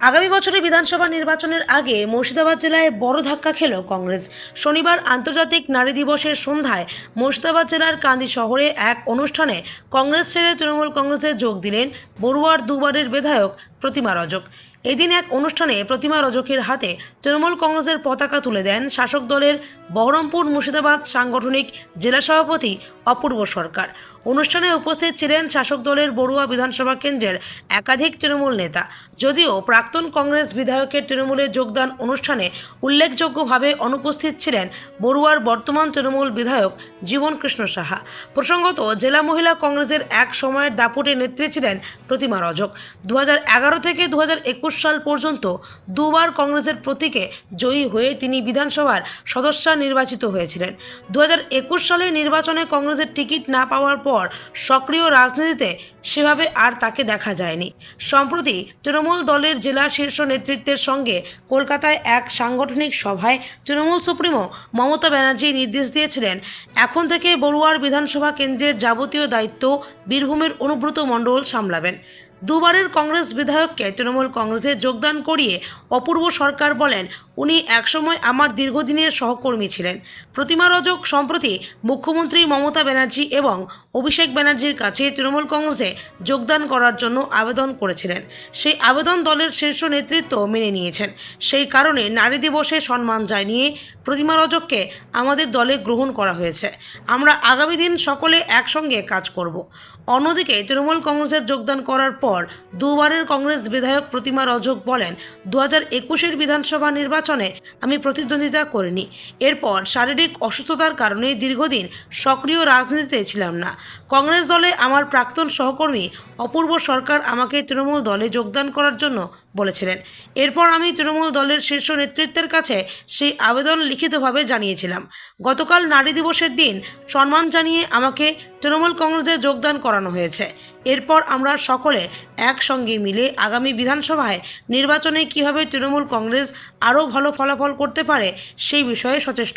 আগামী বছরের বিধানসভা নির্বাচনের আগে মুর্শিদাবাদ জেলায় বড় ধাক্কা খেল কংগ্রেস। শনিবার আন্তর্জাতিক নারী দিবসের সন্ধ্যায় মুর্শিদাবাদ জেলার কান্দি শহরে এক অনুষ্ঠানে কংগ্রেস ছেড়ে তৃণমূল কংগ্রেসে যোগ দিলেন বড়ুয়ার দুবারের বিধায়ক প্রতিমা রজক। এদিন এক অনুষ্ঠানে প্রতিমা রজকের হাতে তৃণমূল কংগ্রেসের পতাকা তুলে দেন শাসক দলের বহরমপুর মুর্শিদাবাদ সাংগঠনিক জেলা সভাপতি অপূর্ব সরকার। অনুষ্ঠানে উপস্থিত ছিলেন শাসক দলের বড়ুয়া বিধানসভা কেন্দ্রের একাধিক তৃণমূল নেতা। যদিও প্রাক্তন কংগ্রেস বিধায়কের তৃণমূলে যোগদান অনুষ্ঠানে উল্লেখযোগ্যভাবে অনুপস্থিত ছিলেন বড়ুয়ার বর্তমান তৃণমূল বিধায়ক জীবন কৃষ্ণ সাহা। প্রসঙ্গত জেলা মহিলা কংগ্রেসের এক সময়ের দাপুটে নেত্রী ছিলেন প্রতিমা রজক। দু থেকে দু হাজার একুশ সাল পর্যন্ত দুবার কংগ্রেসের প্রতীকে জয়ী হয়ে তিনি বিধানসভার সদস্য নির্বাচিত হয়েছিলেন। দু হাজার একুশ সালে নির্বাচনে কংগ্রেসের টিকিট না পাওয়ার পর সক্রিয় রাজনীতিতে সেভাবে আর তাকে দেখা যায়নি। সম্প্রতি তৃণমূল দলের জেলা শীর্ষ নেতৃত্বের সঙ্গে কলকাতায় এক সাংগঠনিক সভায় তৃণমূল সুপ্রিমো মমতা ব্যানার্জি নির্দেশ দিয়েছিলেন, এখন থেকে বড়ুয়ার বিধানসভা কেন্দ্রের যাবতীয় দায়িত্ব বীরভূমের অনুব্রত মণ্ডল সামলাবেন। দুবারের কংগ্রেস বিধায়ককে তৃণমূল কংগ্রেসে যোগদান করিয়ে অপূর্ব সরকার বলেন উনি একসময় আমার দীর্ঘদিনের সহকর্মী ছিলেন। প্রতিমা রজক সম্প্রতি মুখ্যমন্ত্রী মমতা ব্যানার্জি এবং অভিষেক ব্যানার্জির কাছে তৃণমূল কংগ্রেসে যোগদান করার জন্য আবেদন করেছিলেন। সেই আবেদন দলের শীর্ষ নেতৃত্ব মেনে নিয়েছেন। সেই কারণে নারী দিবসে সম্মান জানিয়ে প্রতিমা রজককে আমাদের দলে গ্রহণ করা হয়েছে। আমরা আগামী দিন সকলে একসঙ্গে কাজ করব। অন্যদিকে তৃণমূল কংগ্রেসের যোগদান করার পর দুবারের কংগ্রেস বিধায়ক প্রতিমা রজক বলেন দু হাজার একুশের বিধানসভা নির্বাচনে আমি প্রতিদ্বন্দ্বিতা করিনি। এরপর শারীরিক অসুস্থতার কারণে দীর্ঘদিন সক্রিয় রাজনীতিতে ছিলাম না। কংগ্রেস দলে আমার প্রাক্তন সহকর্মী অপূর্ব সরকার আমাকে তৃণমূল দলে যোগদান করার জন্য বলেছিলেন। এরপর আমি তৃণমূল দলের শীর্ষ নেতৃত্বের কাছে সেই আবেদন লিখিতভাবে জানিয়েছিলাম। গতকাল নারী দিবসের দিন সম্মান জানিয়ে আমাকে তৃণমূল কংগ্রেসে যোগদান করানো হয়েছে। এরপর আমরা সকলে একসঙ্গে মিলে আগামী বিধানসভায় নির্বাচনে কীভাবে তৃণমূল কংগ্রেস আরও ভালো ফলাফল করতে পারে সেই বিষয়ে সচেষ্ট